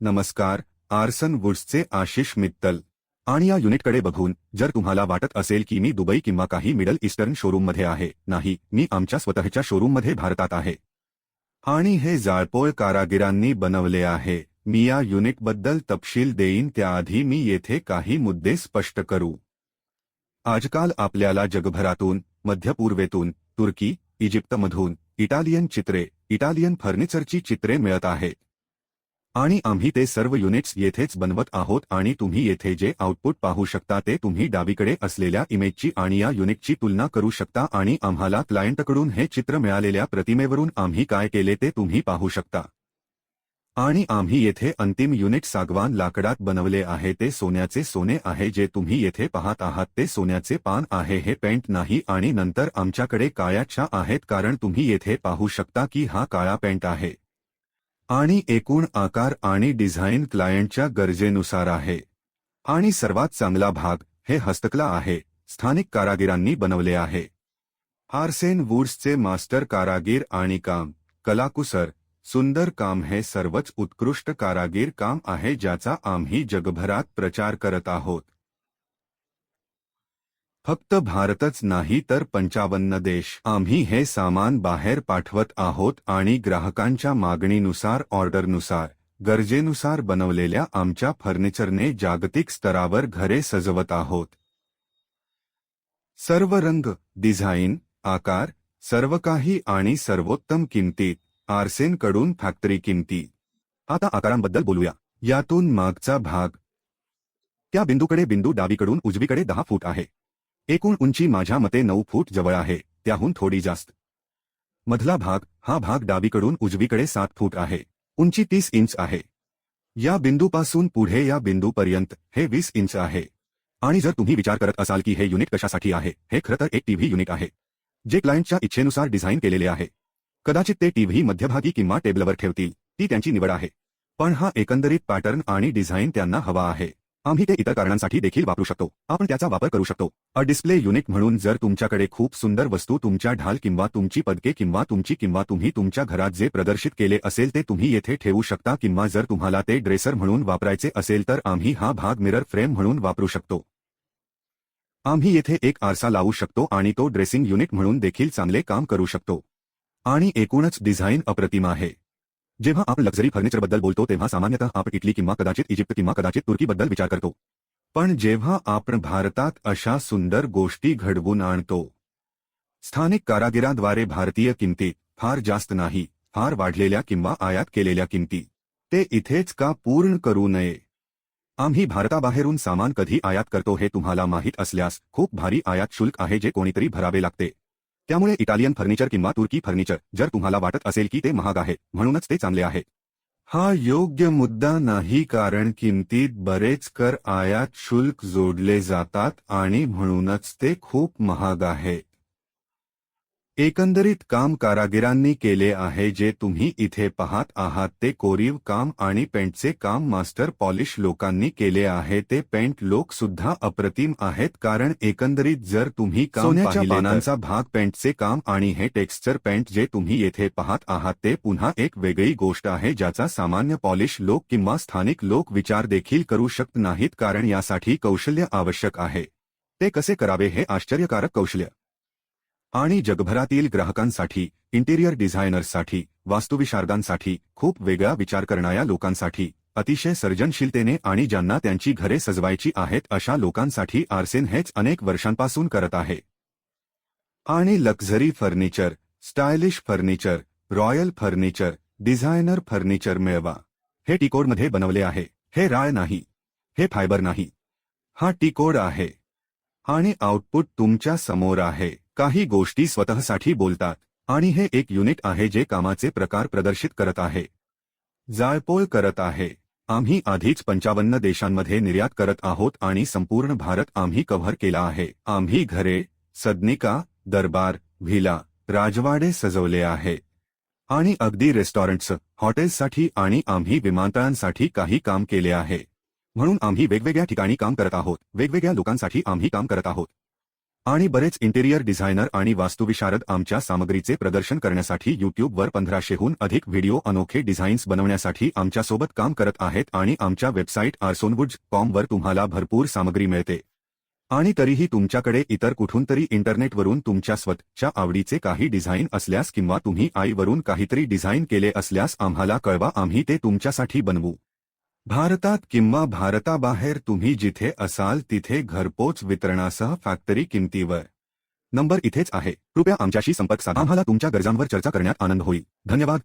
नमस्कार, आर्सन वुड्सचे आशिष मित्तल. आणि या युनिटकडे बघून, जर तुम्हाला वाटत असेल की मी दुबई किंवा काही मिडल ईस्टर्न शोरूममध्ये आहे, नाही, मी आमच्या स्वतःच्या शोरूममध्ये भारतात आहे. आणि हे जाळपोळ कारागिरांनी बनवले आहे. मी या युनिटबद्दल तपशील देईन, त्याआधी मी येथे काही मुद्दे स्पष्ट करू. आजकाल आपल्याला जगभरातून मध्य पूर्वेतून तुर्की, इजिप्तमधून, इटालियन चित्रे, इटालियन फर्निचरची चित्रे मिळत आहेत. आणि आम्ही ते सर्व युनिट्स येथेच बनवत आहोत आणि तुम्ही येथे जे आउटपुट पाहू शकता ते तुम्ही डावीकडे असलेल्या इमेजची आणि या युनिटची तुलना करू शकता आणि आम्हाला क्लायंटकडून हे चित्र मिळालेल्या प्रतिमेवरून आम्ही काय केले ते तुम्ही पाहू शकता. आणि आम्ही येथे अंतिम युनिट सागवान लाकडात बनवले आहे ते सोन्याचे सोने आहे जे तुम्ही येथे पाहत आहात ते सोन्याचे पान आहे हे पेंट नाही आणि नंतर आमच्याकडे काळ्याच्या आहेत कारण तुम्ही येथे पाहू शकता की हा काळा पेंट आहे. आणि एकूण आकार आणि डिझाईन क्लायंटच्या गरजेनुसार आहे. आणि सर्वात चांगला भाग हे हस्तकला आहे स्थानिक कारागिरांनी बनवले आहे. आर्सेन वुड्सचे मास्टर कारागीर आणि काम कलाकुसर सुंदर काम हे सर्वच उत्कृष्ट कारागीर काम आहे ज्याचा आम्ही जगभरात प्रचार करत आहोत. फक्त भारतच नाही तर पंचावन्न देश. आम्ही हे सामान बाहेर पाठवत आहोत आणि ग्राहकांच्या मागणीनुसार ऑर्डरनुसार गरजेनुसार बनवलेल्या आमच्या फर्निचरने जागतिक स्तरावर घरे सजवत आहोत. सर्व रंग डिझाईन आकार सर्व काही आणि सर्वोत्तम किंमतीत आरसेनकडून फॅक्टरी किंमती. आता आकारांबद्दल बोलूया. यातून मागचा भाग. त्या बिंदूकडे बिंदू डावीकडून उजवीकडे दहा फूट आहे. एकूण उंची माझ्या मते नऊ फूट जवळ आहे त्याहून थोडी जास्त. मधला भाग हा भाग डावीकडून उजवीकडे सात फूट आहे उंची तीस इंच आहे. या बिंदूपासून पुढे या बिंदूपर्यंत हे वीस इंच आहे. आणि जर तुम्ही विचार करत असाल की हे युनिट कशासाठी आहे हे खरं तर एक टीव्ही युनिट आहे जे क्लायंटच्या इच्छेनुसार डिझाईन केलेले आहे. कदाचित ते टीव्ही मध्यभागी किंवा टेबलवर ठेवतील ती त्यांची निवड आहे. पण हा एकंदरीत पॅटर्न आणि डिझाईन त्यांना हवा आहे. आम्ही ते इतर कारणांसाठी देखील वापरू शकतो. आपण त्याचा वापर करू शकतो. अ डिस्प्ले युनिट म्हणून जर तुमच्याकडे खूप सुंदर वस्तू तुमच्या ढाल किंवा तुमची पदके किंवा तुमची किंवा तुम्ही तुमच्या घरात जे प्रदर्शित केले असेल ते तुम्ही येथे ठेवू शकता किंवा जर तुम्हाला ते ड्रेसर म्हणून वापरायचे असेल तर आम्ही हा भाग मिरर फ्रेम म्हणून वापरू शकतो. आम्ही येथे एक आरसा लावू शकतो आणि तो ड्रेसिंग युनिट म्हणून देखील चांगले काम करू शकतो. आणि एकूणच डिझाईन अप्रतिम आहे. जेव्हा आपण लक्झरी फर्निचरबद्दल बोलतो तेव्हा सामान्यतः आपण इटली किंवा कदाचित इजिप्त किंवा कदाचित तुर्कीबद्दल विचार करतो. पण जेव्हा आपण भारतात अशा सुंदर गोष्टी घडवून आणतो स्थानिक कारागिरांद्वारे भारतीय किंमती फार जास्त नाही फार वाढलेल्या किंवा आयात केलेल्या किंमती ते इथेच का पूर्ण करू नये? आम्ही भारताबाहेरून सामान कधी आयात करतो हे तुम्हाला माहीत असल्यास खूप भारी आयात शुल्क आहे जे कोणीतरी भरावे लागते. त्यामुळे इटालियन फर्निचर किंवा तुर्की फर्निचर जर तुम्हाला वाटत असेल की ते महाग आहे म्हणूनच ते चांगले आहे. हा योग्य मुद्दा नाही कारण किमतीत बरेच कर आयात शुल्क जोडले जातात आणि म्हणूनच ते खूप महाग आहे. एकंदरीत काम कारागिरांनी केले आहे जे तुम्ही इथे पाहत आहात ते कोरीव काम आणि पेंटचे काम मास्टर पॉलिश लोकांनी केले आहे ते पेंट लोक सुद्धा अप्रतिम आहेत कारण एकंदरीत जर तुम्ही काम पानांचा भाग पेंटचे काम आणि हे टेक्स्चर पेंट जे तुम्ही येथे पाहत आहात ते पुन्हा एक वेगळी गोष्ट आहे ज्याचा सामान्य पॉलिश लोक किंवा स्थानिक लोक विचार देखील करू शकत नाहीत कारण यासाठी कौशल्य आवश्यक आहे. ते कसे करावे हे आश्चर्यकारक कौशल्य. आणि जगभरातील ग्राहकांसाठी इंटेरियर डिझायनर्ससाठी वास्तुविशारदांसाठी खूप वेगळा विचार करणाऱ्या लोकांसाठी अतिशय सर्जनशीलतेने आणि ज्यांना त्यांची घरे सजवायची आहेत अशा लोकांसाठी आर्सेन हेच अनेक वर्षांपासून करत आहे. आणि luxury furniture stylish furniture royal furniture designer furniture मिळवा. हे टिकोडमध्ये बनवले आहे. हे राळ नाही. हे फायबर नाही. हा टिकोड आहे. आणि आउटपुट तुमच्यासमोर आहे. काही गोष्टी स्वतःसाठी बोलतात. आणि हे एक युनिट आहे जे कामाचे प्रकार प्रदर्शित करत आहे. जाळपोळ करत आहे. आम्ही आधीच पंचावन्न देशांमध्ये निर्यात करत आहोत आणि संपूर्ण भारत आम्ही कव्हर केला आहे. आम्ही घरे सदनिका दरबार व्हिला राजवाडे सजवले आहे. आणि अगदी रेस्टॉरंट्स हॉटेल्ससाठी आणि आम्ही विमानतळांसाठी काही काम केले आहे. म्हणून आम्ही वेगवेगळ्या ठिकाणी काम करत आहोत. वेगवेगळ्या लोकांसाठी आम्ही काम करत आहोत. आणि बरेच इंटेरियर डिझायनर आणि वास्तुविशारद आमच्या सामग्रीचे प्रदर्शन करण्यासाठी यूट्यूबवर पंधराशेहून अधिक व्हिडिओ अनोखे डिझाईन्स बनवण्यासाठी आमच्यासोबत काम करत आहेत आणि आमच्या वेबसाईट आर्सोनवुड्स कॉमवर तुम्हाला भरपूर सामग्री मिळते. आणि तरीही तुमच्याकडे इतर कुठून तरी इंटरनेटवरून तुमच्या स्वतःच्या आवडीचे काही डिझाईन असल्यास किंवा तुम्ही आईवरून काहीतरी डिझाईन केले असल्यास आम्हाला कळवा आम्ही ते तुमच्यासाठी बनवू. भारतात किंवा भारताबाहेर तुम्ही जिथे असाल तिथे घरपोच वितरणासह फॅक्टरी किंमतीवर. नंबर इथेच आहे. कृपया आमच्याशी संपर्क साधा. आम्हाला तुमच्या गरजांवर चर्चा करण्यात आनंद होईल. धन्यवाद.